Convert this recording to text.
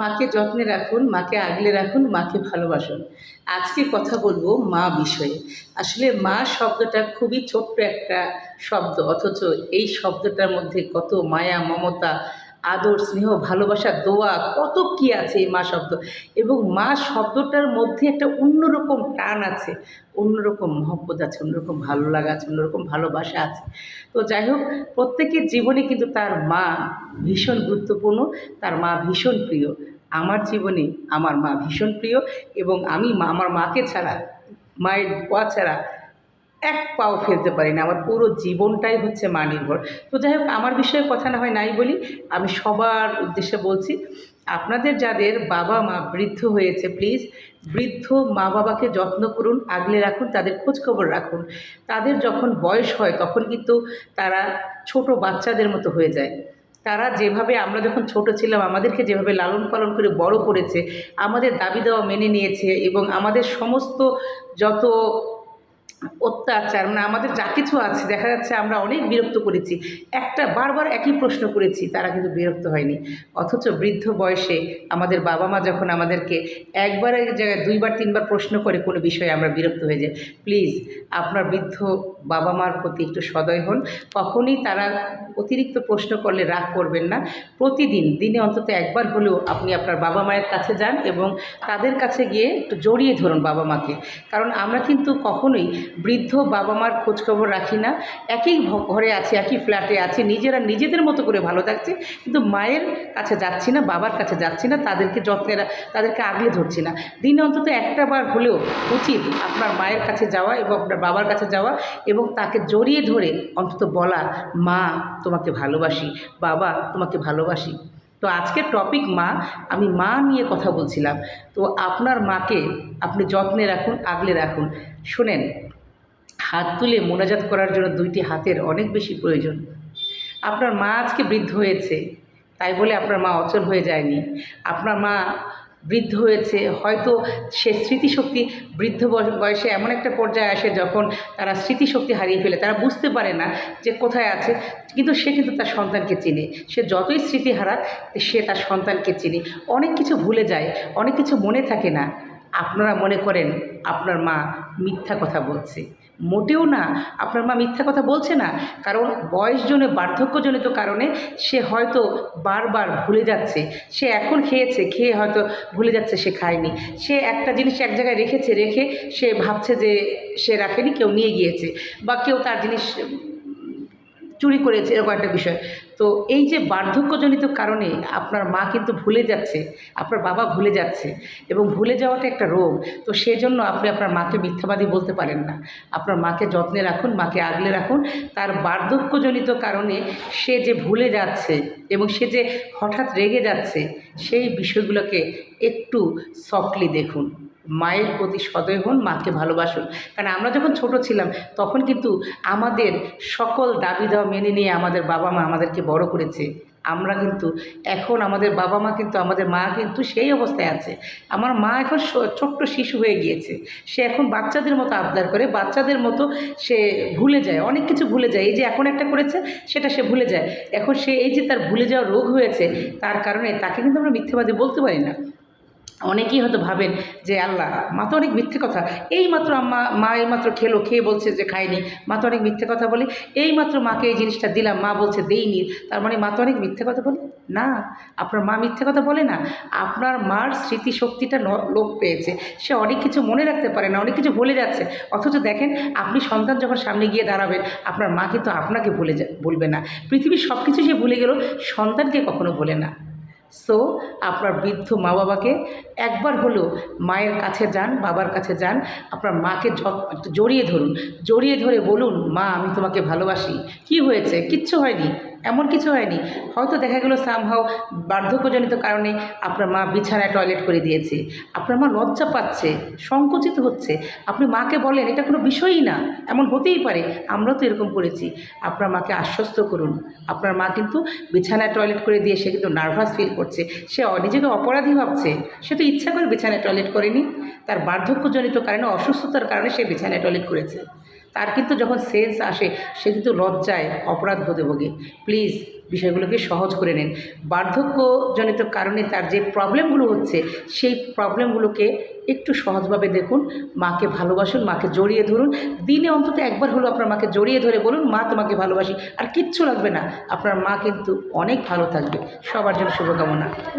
মাকে যত্নে রাখুন, মাকে আগলে রাখুন, মাকে ভালোবাসুন। আজকে কথা বলব মা বিষয়ে। আসলে মা শব্দটা খুবই ছোট্ট একটা শব্দ, অথচ এই শব্দটার মধ্যে কত মায়া, মমতা আদর, স্নেহ, ভালোবাসা, দোয়া, কত কি আছে এই মা শব্দ। এবং মা শব্দটার মধ্যে একটা অন্যরকম টান আছে, অন্যরকম মহব্বত আছে, অন্যরকম ভালো লাগা আছে, অন্যরকম ভালোবাসা আছে। তো যাই হোক, প্রত্যেকের জীবনে কিন্তু তার মা ভীষণ গুরুত্বপূর্ণ, তার মা ভীষণ প্রিয়। আমার জীবনে আমার মা ভীষণ প্রিয় এবং আমি আমার মাকে ছাড়া, মায়ের দোয়া ছাড়া এক পাও ফেলতে পারি না। আমার পুরো জীবনটাই হচ্ছে মা নির্ভর তো যাই হোক, আমার বিষয়ে কথা না হয় নাই বলি, আমি সবার উদ্দেশ্যে বলছি, আপনাদের যাদের বাবা মা বৃদ্ধ হয়েছে প্লিজ বৃদ্ধ মা বাবাকে যত্ন করুন, আগলে রাখুন, তাদের খোঁজ খবর রাখুন। তাদের যখন বয়স হয়, তখন কিন্তু তারা ছোট বাচ্চাদের মতো হয়ে যায়। তারা যেভাবে, আমরা যখন ছোট ছিলাম, আমাদেরকে যেভাবে লালন পালন করে বড় করেছে, আমাদের দাবি দেওয়া মেনে নিয়েছে এবং আমাদের সমস্ত যত অত্যাচার মানে আমাদের যা কিছু আছে, দেখা যাচ্ছে আমরা অনেক বিরক্ত করেছি। একটা, বারবার একই প্রশ্ন করেছি, তারা কিন্তু বিরক্ত হয়নি। অথচ বৃদ্ধ বয়সে আমাদের বাবা মা যখন আমাদেরকে একবার এক জায়গায় দুইবার, তিনবার প্রশ্ন করে কোনো বিষয়ে আমরা বিরক্ত হয়ে যাই, প্লিজ, আপনার বৃদ্ধ বাবা মার প্রতি একটু সদয় হন। কখনই তারা অতিরিক্ত প্রশ্ন করলে রাগ করবেন না। প্রতিদিন, দিনে অন্তত একবার হলেও আপনি আপনার বাবা মায়ের কাছে যান এবং তাদের কাছে গিয়ে একটু জড়িয়ে ধরুন বাবা মাকে। কারণ আমরা কিন্তু কখনোই বৃদ্ধ বাবা মার খোঁজখবর রাখি না। একই ঘরে আছি, একই ফ্ল্যাটে আছি। নিজেরা নিজেদের মতো করে ভালো থাকছে, কিন্তু মায়ের কাছে যাচ্ছি না, বাবার কাছে যাচ্ছি না, তাদেরকে যত্নে তাদেরকে আগলে ধরছি না। দিনে অন্তত একটা বার হলেও উচিত আপনার মায়ের কাছে যাওয়া এবং আপনার বাবার কাছে যাওয়া এবং তাকে জড়িয়ে ধরে অন্তত বলা, মা, তোমাকে ভালোবাসি, বাবা, তোমাকে ভালোবাসি। তো আজকের টপিক মা, আমি মা নিয়ে কথা বলছিলাম। তো আপনার মাকে আপনি যত্নে রাখুন, আগলে রাখুন। শোনেন হাত তুলে মোনাজাত করার জন্য দুইটি হাতের অনেক বেশি প্রয়োজন। আপনার মা আজকে বৃদ্ধ হয়েছে, তাই বলে আপনার মা অচল হয়ে যায়নি। আপনার মা বৃদ্ধ হয়েছে, হয়তো সে স্মৃতিশক্তি বৃদ্ধ বয়- বয়সে এমন একটা পর্যায়ে আসে যখন তারা স্মৃতিশক্তি হারিয়ে ফেলে। তারা বুঝতে পারে না যে কোথায় আছে, কিন্তু সে কিন্তু তার সন্তানকে চিনে। সে যতই স্মৃতি হারাক, সে তার সন্তানকে চিনে। অনেক কিছু ভুলে যায়, অনেক কিছু মনে থাকে না। আপনারা মনে করেন আপনার মা মিথ্যা কথা বলছে। মোটেও না। আপনার মা মিথ্যা কথা বলছে না। কারণ বয়সজনে বার্ধক্যজনিত কারণে সে হয়তো বারবার ভুলে যাচ্ছে। সে এখন খেয়েছে, খেয়ে হয়তো ভুলে যাচ্ছে, সে খায়নি। সে একটা জিনিস এক জায়গায় রেখেছে, রেখে সে ভাবছে যে সে রাখেনি, কেউ নিয়ে গিয়েছে বা কেউ তার জিনিস চুরি করেছে, এরকম একটা বিষয়। তো এই যে বার্ধক্যজনিত কারণে আপনার মা কিন্তু ভুলে যাচ্ছে, আপনার বাবা ভুলে যাচ্ছে এবং ভুলে যাওয়াটা একটা রোগ, তো সেজন্য আপনি আপনার মাকে মিথ্যাবাদী বলতে পারেন না। আপনার মাকে যত্নে রাখুন, মাকে আগলে রাখুন। তার বার্ধক্যজনিত কারণে সে যে ভুলে যাচ্ছে এবং সে যে হঠাৎ রেগে যাচ্ছে, সেই বিষয়গুলোকে একটু সফটলি দেখুন। মায়ের প্রতি সদয় হন, মাকে ভালোবাসুন। কারণ আমরা যখন ছোট ছিলাম, তখন কিন্তু আমাদের সকল দাবি দাওয়া মেনে নিয়ে আমাদের বাবা মা আমাদেরকে বড় করেছে। আমরা কিন্তু এখন আমাদের বাবা মা কিন্তু, আমাদের মা কিন্তু সেই অবস্থায় আছে। আমার মা এখন ছোট্ট শিশু হয়ে গিয়েছে। সে এখন বাচ্চাদের মতো আবদার করে, বাচ্চাদের মতো সে ভুলে যায়, অনেক কিছু ভুলে যায়। এই যে এখন একটা করেছে, সেটা সে ভুলে যায়। এখন সে এই যে তার ভুলে যাওয়া রোগ হয়েছে, তার কারণে তাকে কিন্তু আমরা মিথ্যেবাদী বলতে পারি না। অনেকেই হয়তো ভাবেন যে, আল্লাহ, মা তো অনেক মিথ্যে কথা। এই মাত্র আম্মা, মা এই মাত্র খেলো, খেয়ে বলছে যে খায়নি। মা তো অনেক মিথ্যে কথা বলে। এই মাত্র মাকে এই জিনিসটা দিলাম, মা বলছে দেইনি। তার মানে মা তো অনেক মিথ্যে কথা বলে? না, আপনার মা মিথ্যে কথা বলে না। আপনার মার স্মৃতিশক্তিটা লোপ পেয়েছে। সে অনেক কিছু মনে রাখতে পারে না, অনেক কিছু ভুলে যাচ্ছে। অথচ দেখেন, আপনি সন্তান যখন সামনে গিয়ে দাঁড়াবেন, আপনার মা কিন্তু আপনাকে ভুলে যা বলবে না। পৃথিবীর সব কিছু সে ভুলে গেল সন্তানকে কখনো বলে না। সো আপনার বৃদ্ধ মা বাবাকে একবার হলেও মায়ের কাছে যান, বাবার কাছে যান, আপনার মাকে জড়িয়ে ধরুন। জড়িয়ে ধরে বলুন, মা, আমি তোমাকে ভালোবাসি। কি হয়েছে? কিচ্ছু হয়নি। এমন কিছু হয়নি। হয়তো দেখা গেলো সামহাও বার্ধক্যজনিত কারণে আপনার মা বিছানায় টয়লেট করে দিয়েছে। আপনার মা লজ্জা পাচ্ছে, সংকুচিত হচ্ছে। আপনি মাকে বলেন, এটা কোনো বিষয়ই না, এমন হতেই পারে। আমরা তো এরকম করেছি। আপনার মাকে আশ্বস্ত করুন। আপনার মা কিন্তু বিছানায় টয়লেট করে দিয়ে সে কিন্তু নার্ভাস ফিল করছে। সে নিজেকে অপরাধী ভাবছে। সে তো ইচ্ছা করে বিছানায় টয়লেট করেনি। তার বার্ধক্যজনিত কারণে, অসুস্থতার কারণে সে বিছানায় টয়লেট করেছে। তার কিন্তু যখন সেন্স আসে, সে কিন্তু লজ্জায়, অপরাধ বোধে ভোগে। প্লিজ বিষয়গুলোকে সহজ করে নিন। বার্ধক্যজনিত কারণে তার যে প্রবলেমগুলো হচ্ছে, সেই প্রবলেমগুলোকে একটু সহজভাবে দেখুন। মাকে ভালোবাসুন, মাকে জড়িয়ে ধরুন। দিনে অন্তত একবার হলো আপনার মাকে জড়িয়ে ধরে বলুন, মা, তোমাকে ভালোবাসি। আর কিচ্ছু লাগবে না। আপনার মা কিন্তু অনেক ভালো থাকবে। সবার জন্য শুভকামনা।